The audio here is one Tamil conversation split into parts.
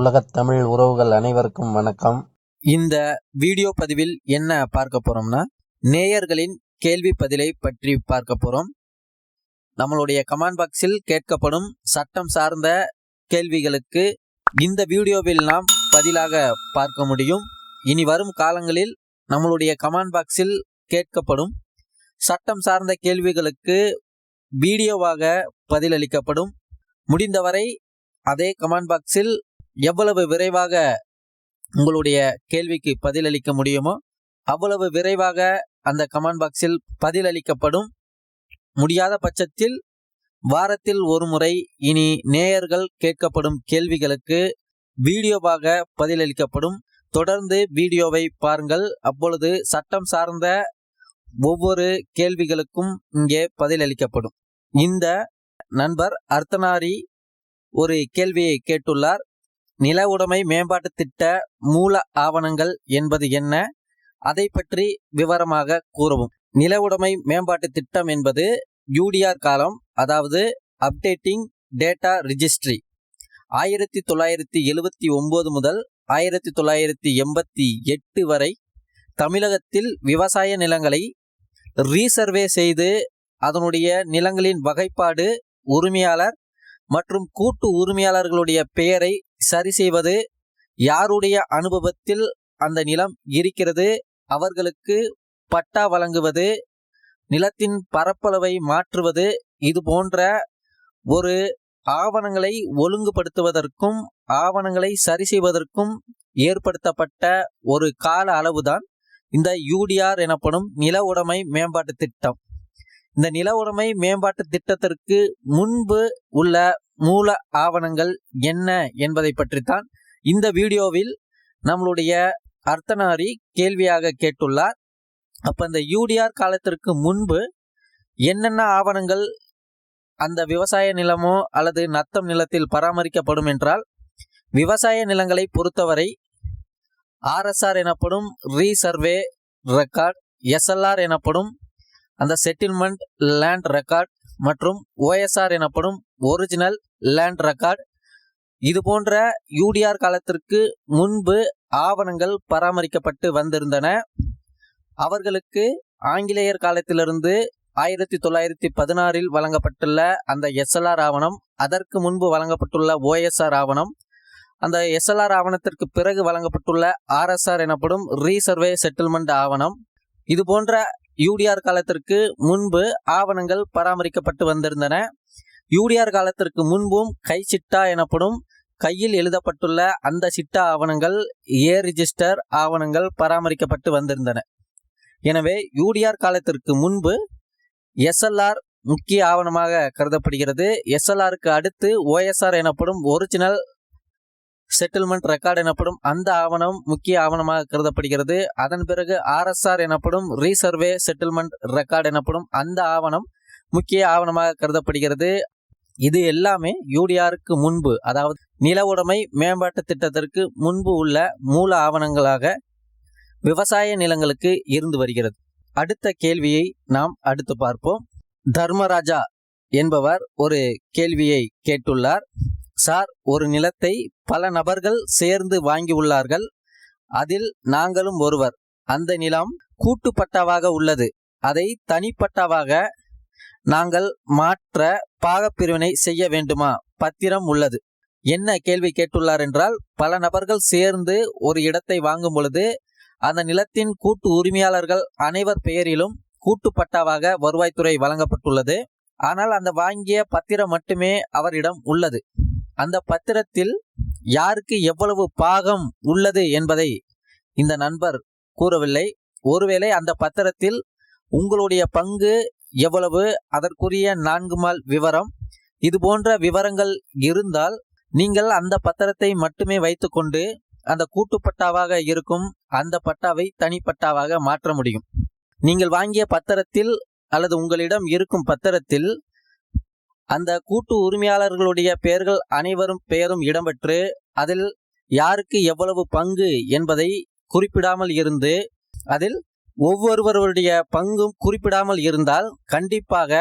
உலகத் தமிழ் உறவுகள் அனைவருக்கும் வணக்கம். இந்த வீடியோ பதிவில் என்ன பார்க்க போறோம்னா நேயர்களின் கேள்வி பதிலை பற்றி பார்க்க போறோம். நம்மளுடைய கமெண்ட் பாக்ஸில் கேட்கப்படும் சட்டம் சார்ந்த கேள்விகளுக்கு இந்த வீடியோவில் நாம் பதிலாக பார்க்க முடியும். இனி வரும் காலங்களில் நம்மளுடைய கமெண்ட் பாக்ஸில் கேட்கப்படும் சட்டம் சார்ந்த கேள்விகளுக்கு வீடியோவாக பதிலளிக்கப்படும். முடிந்தவரை அதே கமெண்ட் பாக்ஸில் எவ்வளவு விரைவாக உங்களுடைய கேள்விக்கு பதிலளிக்க முடியுமோ அவ்வளவு விரைவாக அந்த கமெண்ட் பாக்ஸில் பதிலளிக்கப்படும். முடியாத பட்சத்தில் வாரத்தில் ஒரு முறை இனி நேயர்கள் கேட்கப்படும் கேள்விகளுக்கு வீடியோவாக பதிலளிக்கப்படும். தொடர்ந்து வீடியோவை பாருங்கள். அப்பொழுது சட்டம் சார்ந்த ஒவ்வொரு கேள்விகளுக்கும் இங்கே பதிலளிக்கப்படும். இந்த நண்பர் அர்த்தனாரி ஒரு கேள்வியை கேட்டுள்ளார். நில உடைமை மேம்பாட்டு திட்ட மூல ஆவணங்கள் என்பது என்ன? அதை பற்றி விவரமாக கூறவும். நில உடைமை மேம்பாட்டு திட்டம் என்பது யூடிஆர் காலம் அதாவது அப்டேட்டிங் டேட்டா ரிஜிஸ்ட்ரி ஆயிரத்தி தொள்ளாயிரத்தி எழுவத்தி ஒம்பது முதல் ஆயிரத்தி தொள்ளாயிரத்தி எண்பத்தி எட்டு வரை தமிழகத்தில் விவசாய நிலங்களை ரீசர்வே செய்து அதனுடைய நிலங்களின் வகைப்பாடு உரிமையாளர் மற்றும் கூட்டு உரிமையாளர்களுடைய பெயரை சரி செய்வது யாருடைய அனுபவத்தில் அந்த நிலம் இருக்கிறது? அவர்களுக்கு பட்டா வழங்குவது நிலத்தின் பரப்பளவை மாற்றுவது இது போன்ற ஒரு ஆவணங்களை ஒழுங்குபடுத்துவதற்கும் ஆவணங்களை சரி செய்வதற்கும் ஏற்படுத்தப்பட்ட ஒரு கால அளவுதான் இந்த யூடிஆர் எனப்படும் நில உடைமை மேம்பாட்டு திட்டம். இந்த நில உடைமை மேம்பாட்டு திட்டத்திற்கு முன்பு உள்ள மூல ஆவணங்கள் என்ன என்பதை பற்றித்தான் இந்த வீடியோவில் நம்மளுடைய அர்த்தநாரி கேள்வியாக கேட்டுள்ளார். அப்போ இந்த யூடிஆர் காலத்திற்கு முன்பு என்னென்ன ஆவணங்கள் அந்த விவசாய நிலமோ அல்லது நத்தம் நிலத்தில் பராமரிக்கப்படும் என்றால் விவசாய நிலங்களை பொறுத்தவரை ஆர்எஸ்ஆர் எனப்படும் ரீசர்வே ரெக்கார்ட் எஸ்எல்ஆர் எனப்படும் அந்த செட்டில்மெண்ட் லேண்ட் ரெக்கார்ட் மற்றும் ஓஎஸ்ஆர் எனப்படும் ஒரிஜினல் லேண்ட் ரெக்கார்ட் இது போன்ற யூடிஆர் காலத்திற்கு முன்பு ஆவணங்கள் பராமரிக்கப்பட்டு வந்திருந்தன. அவர்களுக்கு ஆங்கிலேயர் காலத்திலிருந்து ஆயிரத்தி தொள்ளாயிரத்தி பதினாறில் வழங்கப்பட்டுள்ள அந்த எஸ்எல்ஆர் ஆவணம் அதற்கு முன்பு வழங்கப்பட்டுள்ள ஓஎஸ்ஆர் ஆவணம் அந்த எஸ்எல்ஆர் ஆவணத்திற்கு பிறகு வழங்கப்பட்டுள்ள ஆர்எஸ்ஆர் எனப்படும் ரீசர்வே செட்டில்மெண்ட் ஆவணம். இது போன்ற யூடிஆர் காலத்திற்கு முன்பு ஆவணங்கள் பராமரிக்கப்பட்டு வந்திருந்தன. யூடிஆர் காலத்திற்கு முன்பும் கை சிட்டா எனப்படும் கையில் எழுதப்பட்டுள்ள அந்த சிட்டா ஆவணங்கள் ஏ ரிஜிஸ்டர் ஆவணங்கள் பராமரிக்கப்பட்டு வந்திருந்தன. எனவே யூடிஆர் காலத்திற்கு முன்பு எஸ்எல்ஆர் முக்கிய ஆவணமாக கருதப்படுகிறது. எஸ்எல்ஆருக்கு அடுத்து ஓஎஸ்ஆர் எனப்படும் ஒரிஜினல் செட்டில்மெண்ட் ரெக்கார்டு எனப்படும் அந்த ஆவணம் முக்கிய ஆவணமாக கருதப்படுகிறது. அதன் பிறகு ஆர்எஸ்ஆர் எனப்படும் ரீசர்வே செட்டில்மெண்ட் ரெக்கார்டு எனப்படும் அந்த ஆவணம் முக்கிய ஆவணமாக கருதப்படுகிறது. இது எல்லாமே யூடிஆருக்கு முன்பு அதாவது நில உடைமை மேம்பாட்டு திட்டத்திற்கு முன்பு உள்ள மூல ஆவணங்களாக விவசாய நிலங்களுக்கு இருந்து வருகிறது. அடுத்த கேள்வியை நாம் அடுத்து பார்ப்போம். தர்மராஜா என்பவர் ஒரு கேள்வியை கேட்டுள்ளார். சார் ஒரு நிலத்தை பல நபர்கள் சேர்ந்து வாங்கியுள்ளார்கள் அதில் நாங்களும் ஒருவர். அந்த நிலம் கூட்டுப்பட்டாவாக உள்ளது. அதை தனிப்பட்டாவாக நாங்கள் மாற்ற பாகப்பிரிவினை செய்ய வேண்டுமா? பத்திரம் உள்ளது. என்ன கேள்வி கேட்டுள்ளார் என்றால் பல நபர்கள் சேர்ந்து ஒரு இடத்தை வாங்கும் பொழுது அந்த நிலத்தின் கூட்டு உரிமையாளர்கள் அனைவர் பெயரிலும் கூட்டுப்பட்டாவாக வருவாய்த்துறை வழங்கப்பட்டுள்ளது. ஆனால் அந்த வாங்கிய பத்திரம் மட்டுமே அவரிடம் உள்ளது. அந்த பத்திரத்தில் யாருக்கு எவ்வளவு பாகம் உள்ளது என்பதை இந்த நண்பர் கூறவில்லை. ஒருவேளை அந்த பத்திரத்தில் உங்களுடைய பங்கு எவ்வளவு அதற்குரிய நான்கு மால் விவரம் இது போன்ற விவரங்கள் இருந்தால் நீங்கள் அந்த பத்திரத்தை மட்டுமே வைத்துக்கொண்டு அந்த கூட்டுப்பட்டாவாக இருக்கும் அந்த பட்டாவை தனிப்பட்டாவாக மாற்ற முடியும். நீங்கள் வாங்கிய பத்திரத்தில் அல்லது உங்களிடம் இருக்கும் பத்திரத்தில் அந்த கூட்டு உரிமையாளர்களுடைய பெயர்கள் அனைவரும் பெயரும் இடம்பெற்று அதில் யாருக்கு எவ்வளவு பங்கு என்பதை குறிப்பிடாமல் இருந்து அதில் ஒவ்வொருவருடைய பங்கும் குறிப்பிடாமல் இருந்தால் கண்டிப்பாக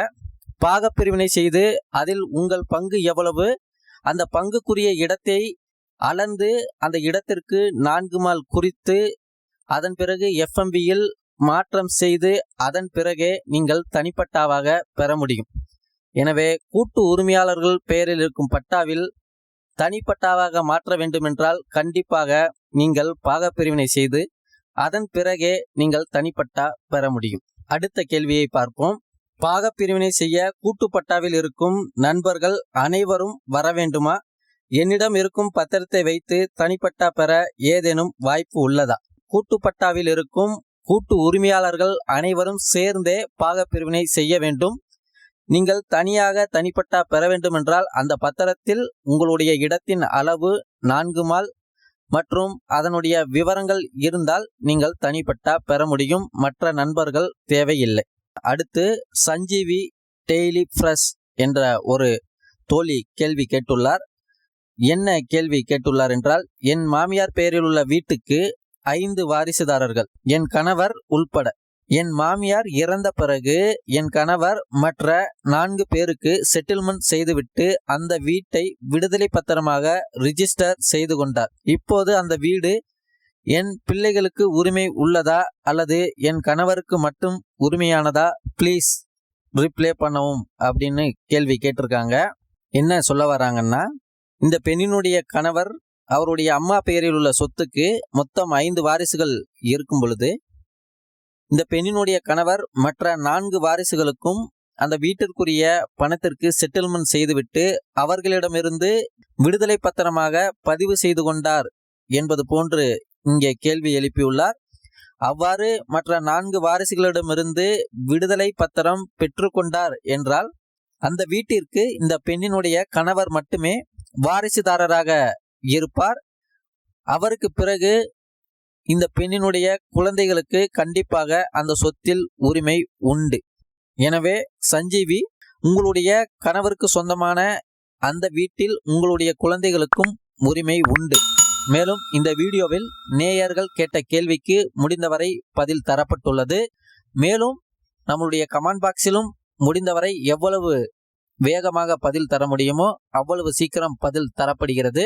பாகப்பிரிவினை செய்து அதில் உங்கள் பங்கு எவ்வளவு அந்த பங்குக்குரிய இடத்தை அளந்து அந்த இடத்திற்கு நான்கு மால் குறித்து அதன் பிறகு எஃப்எம்பியில் மாற்றம் செய்து அதன் பிறகே நீங்கள் தனிப்பட்டாவாக பெற முடியும். எனவே கூட்டு உரிமையாளர்கள் பெயரில் இருக்கும் பட்டாவில் தனிப்பட்டாவாக மாற்ற வேண்டுமென்றால் கண்டிப்பாக நீங்கள் பாகப்பிரிவினை செய்து அதன் பிறகே நீங்கள் தனிப்பட்டா பெற முடியும். அடுத்த கேள்வியை பார்ப்போம். பாகப்பிரிவினை செய்ய கூட்டுப்பட்டாவில் இருக்கும் நண்பர்கள் அனைவரும் வர வேண்டுமா? என்னிடம் இருக்கும் பத்திரத்தை வைத்து தனிப்பட்டா பெற ஏதேனும் வாய்ப்பு உள்ளதா? கூட்டுப்பட்டாவில் இருக்கும் கூட்டு உரிமையாளர்கள் அனைவரும் சேர்ந்தே பாகப்பிரிவினை செய்ய வேண்டும். நீங்கள் தனியாக தனிப்பட்டா பெற வேண்டுமென்றால் அந்த பத்திரத்தில் உங்களுடைய இடத்தின் அளவு நான்கு மால் மற்றும் அதனுடைய விவரங்கள் இருந்தால் நீங்கள் தனிப்பட்டா பெற முடியும். மற்ற நண்பர்கள் தேவையில்லை. அடுத்து சஞ்சீவி டெய்லி ஃப்ரெஷ் என்ற ஒரு தோழி கேள்வி கேட்டுள்ளார். என்ன கேள்வி கேட்டுள்ளார் என்றால் என் மாமியார் பெயரில் உள்ள வீட்டுக்கு ஐந்து வாரிசுதாரர்கள். என் கணவர் உள்பட என் மாமியார் இறந்த பிறகு என் கணவர் மற்ற நான்கு பேருக்கு செட்டில்மெண்ட் செய்துவிட்டு அந்த வீட்டை விடுதலை பத்திரமாக ரிஜிஸ்டர் செய்து கொண்டார். இப்போது அந்த வீடு என் பிள்ளைகளுக்கு உரிமை உள்ளதா அல்லது என் கணவருக்கு மட்டும் உரிமையானதா? ப்ளீஸ் ரிப்ளே பண்ணவும் அப்படின்னு கேள்வி கேட்டிருக்காங்க. என்ன சொல்ல வராங்கன்னா இந்த பெண்ணினுடைய கணவர் அவருடைய அம்மா பெயரில் உள்ள சொத்துக்கு மொத்தம் ஐந்து வாரிசுகள் இருக்கும் பொழுது இந்த பெண்ணினுடைய கணவர் மற்ற நான்கு வாரிசுகளுக்கும் அந்த வீட்டிற்குரிய பணத்திற்கு செட்டில்மெண்ட் செய்துவிட்டு அவர்களிடமிருந்து விடுதலை பத்திரமாக பதிவு செய்து கொண்டார் என்பது போன்று இங்கே கேள்வி எழுப்பியுள்ளார். அவ்வாறு மற்ற நான்கு வாரிசுகளிடமிருந்து விடுதலை பத்திரம் பெற்றுக்கொண்டார் என்றால் அந்த வீட்டிற்கு இந்த பெண்ணினுடைய கணவர் மட்டுமே வாரிசுதாரராக இருப்பார். அவருக்கு பிறகு இந்த பெண்ணினுடைய குழந்தைகளுக்கு கண்டிப்பாக அந்த சொத்தில் உரிமை உண்டு. எனவே சஞ்சீவி உங்களுடைய கணவருக்கு சொந்தமான அந்த வீட்டில் உங்களுடைய குழந்தைகளுக்கும் உரிமை உண்டு. மேலும் இந்த வீடியோவில் நேயர்கள் கேட்ட கேள்விக்கு முடிந்தவரை பதில் தரப்பட்டுள்ளது. மேலும் நம்மளுடைய கமெண்ட் பாக்ஸிலும் முடிந்தவரை எவ்வளவு வேகமாக பதில் தர முடியுமோ அவ்வளவு சீக்கிரம் பதில் தரப்படுகிறது.